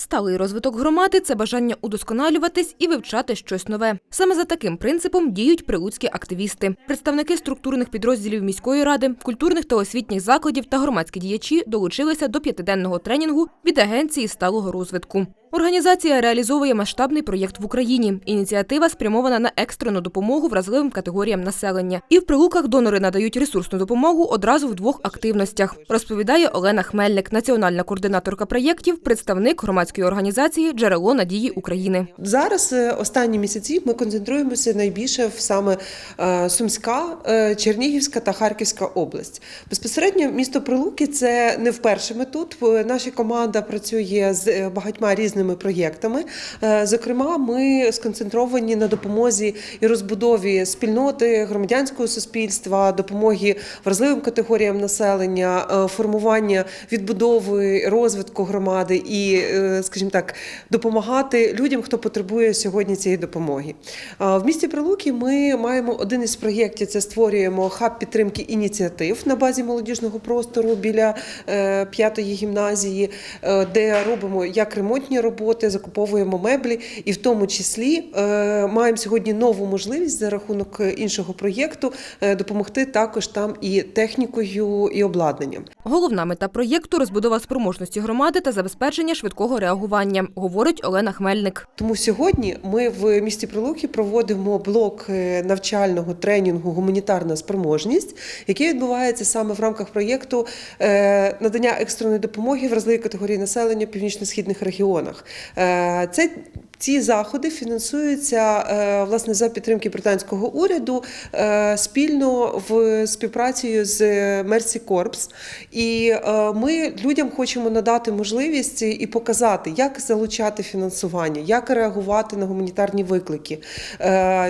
Сталий розвиток громади це бажання удосконалюватись і вивчати щось нове. Саме за таким принципом діють прилуцькі активісти. Представники структурних підрозділів міської ради, культурних та освітніх закладів та громадські діячі долучилися до п'ятиденного тренінгу від агенції сталого розвитку. Організація реалізовує масштабний проєкт в Україні. Ініціатива спрямована на екстрену допомогу вразливим категоріям населення. І в прилуках донори надають ресурсну допомогу одразу в двох активностях. Розповідає Олена Хмельник, національна координаторка проєктів, представник громадської організації Джерело надії України. Зараз е, останні місяці ми концентруємося найбільше в саме е, Сумська, е, Чернігівська та Харківська область. Безпосередньо місто Прилуки це не вперше ми тут. Наша команда працює з багатьма різними проєктами. Е, Зокрема, ми сконцентровані на допомозі і розбудові спільноти громадянського суспільства, допомоги вразливим категоріям населення, е, формування відбудови розвитку громади і, е, скажімо так, допомагати людям, хто потребує сьогодні цієї допомоги. В місті Прилуки ми маємо один із проєктів. Це створюємо хаб підтримки ініціатив на базі молодіжного простору біля п'ятої гімназії, де робимо як ремонтні роботи, закуповуємо меблі, і в тому числі е, маємо сьогодні нову можливість за рахунок іншого проєкту е, допомогти також там і технікою, і обладнанням. Головна мета проєкту розбудова спроможності громади та забезпечення швидкого реагування, говорить Олена Хмельник. Тому сьогодні ми в місті Прилуки проводимо блок е, навчального тренінгу Гуманітарна спроможність, який відбувається саме в рамках проєкту надання екстреної допомоги вразливій категорії населення в північно-східних регіонах. Е, Це ці заходи фінансуються е, власне за підтримки британського уряду е, спільно в співпраці з Mercy Corps. І е, ми людям хочемо надати можливість і показати, як залучати фінансування, як реагувати на гуманітарні виклики,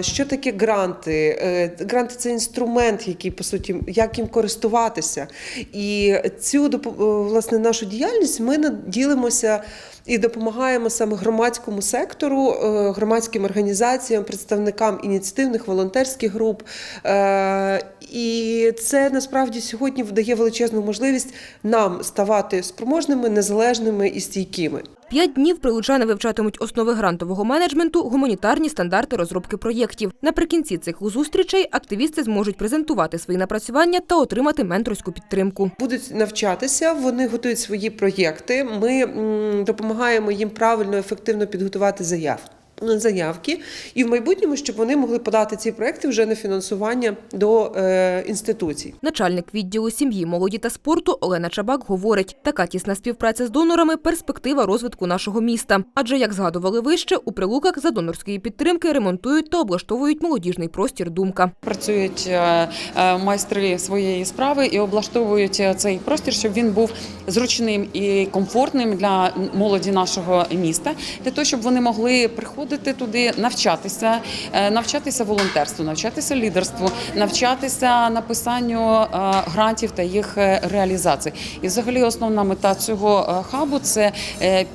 що таке гранти. Гранти це інструмент, який по суті, як їм користуватися. І цю власне нашу діяльність ми ділимося і допомагаємо саме громадському сектору, е, громадським організаціям, представникам ініціативних волонтерських груп. Е, І це насправді сьогодні дає величезну можливість нам ставати спроможними, незалежними і стійкими. П'ять днів прилучани вивчатимуть основи грантового менеджменту, гуманітарні стандарти розробки проєктів. Наприкінці цих зустрічей активісти зможуть презентувати свої напрацювання та отримати менторську підтримку. Будуть навчатися, вони готують свої проєкти. Ми допомагаємо їм правильно, ефективно підготувати заяв. Заявки і в майбутньому, щоб вони могли подати ці проекти вже на фінансування до е, інституцій. Начальник відділу сім'ї, молоді та спорту Олена Чабак говорить, така тісна співпраця з донорами перспектива розвитку нашого міста. Адже, як згадували вище, у прилуках за донорської підтримки ремонтують та облаштовують молодіжний простір Думка. Працюють е, е, майстри своєї справи і облаштовують е, цей простір, щоб він був зручним і комфортним для молоді нашого міста, для того, щоб вони могли приходити туди, навчатися, е, навчатися волонтерству, навчатися лідерству, навчатися написанню е, грантів та їх е, реалізації. І, взагалі, основна мета цього хабу це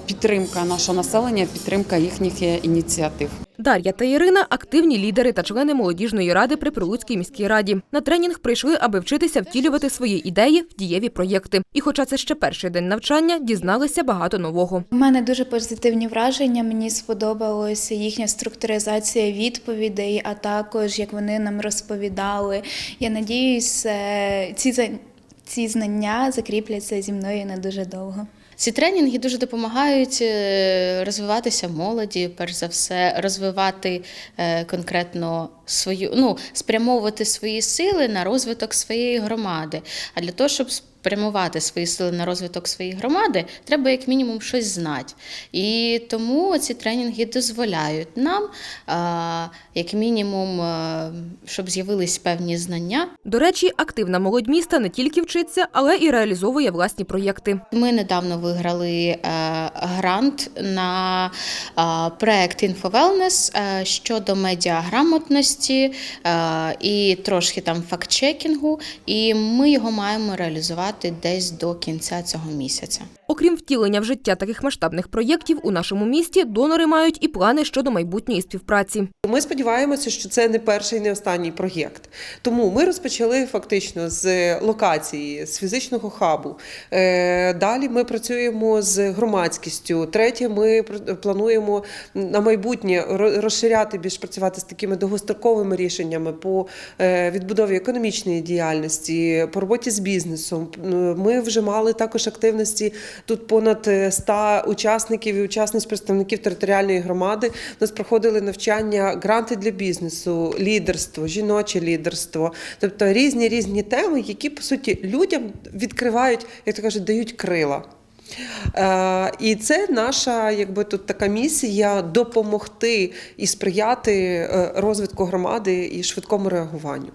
підтримка нашого населення, підтримка їхніх ініціатив. Дар'я та Ірина активні лідери та члени молодіжної ради при Прилуцькій міській раді. На тренінг прийшли, аби вчитися втілювати свої ідеї в дієві проєкти. І, хоча це ще перший день навчання, дізналися багато нового. У мене дуже позитивні враження. Мені сподобалася їхня структуризація відповідей, а також як вони нам розповідали. Я надіюсь, е, ці ці знання закріпляться зі мною на дуже довго. Ці тренінги дуже допомагають е, розвиватися молоді, перш за все, розвивати е, конкретно свою, ну, спрямовувати свої сили на розвиток своєї громади. А для того, щоб спрямувати свої сили на розвиток своєї громади, треба як мінімум щось знати. І тому ці тренінги дозволяють нам, як мінімум, щоб з'явились певні знання, До речі, активна молодь міста не тільки вчиться, але і реалізовує власні проєкти. Ми недавно виграли е, грант на проект «Інфовелнес» щодо медіаграмотності е, і трошки там фактчекінгу, і ми його маємо реалізувати десь до кінця цього місяця. Окрім втілення в життя таких масштабних проєктів, у нашому місті донори мають і плани щодо майбутньої співпраці. Ми сподіваємося, що це не перший, не останній проєкт. Тому ми розпочали фактично з локації, з фізичного хабу. Е, Далі ми працюємо з громадськістю. Третє, ми плануємо на майбутнє розширяти більш працювати з такими довгостроковими рішеннями по е, відбудові економічної діяльності, по роботі з бізнесом. Ми вже мали також активності тут понад е, 100 учасників і учасниць представників територіальної громади. У нас проходили навчання, гранти для бізнесу, лідерство, жіноче лідерство, тобто різні різні теми, які по суті людям відкривають, як то кажуть, дають крила. Е, і це наша, якби тут така місія допомогти і сприяти е, розвитку громади і швидкому реагуванню.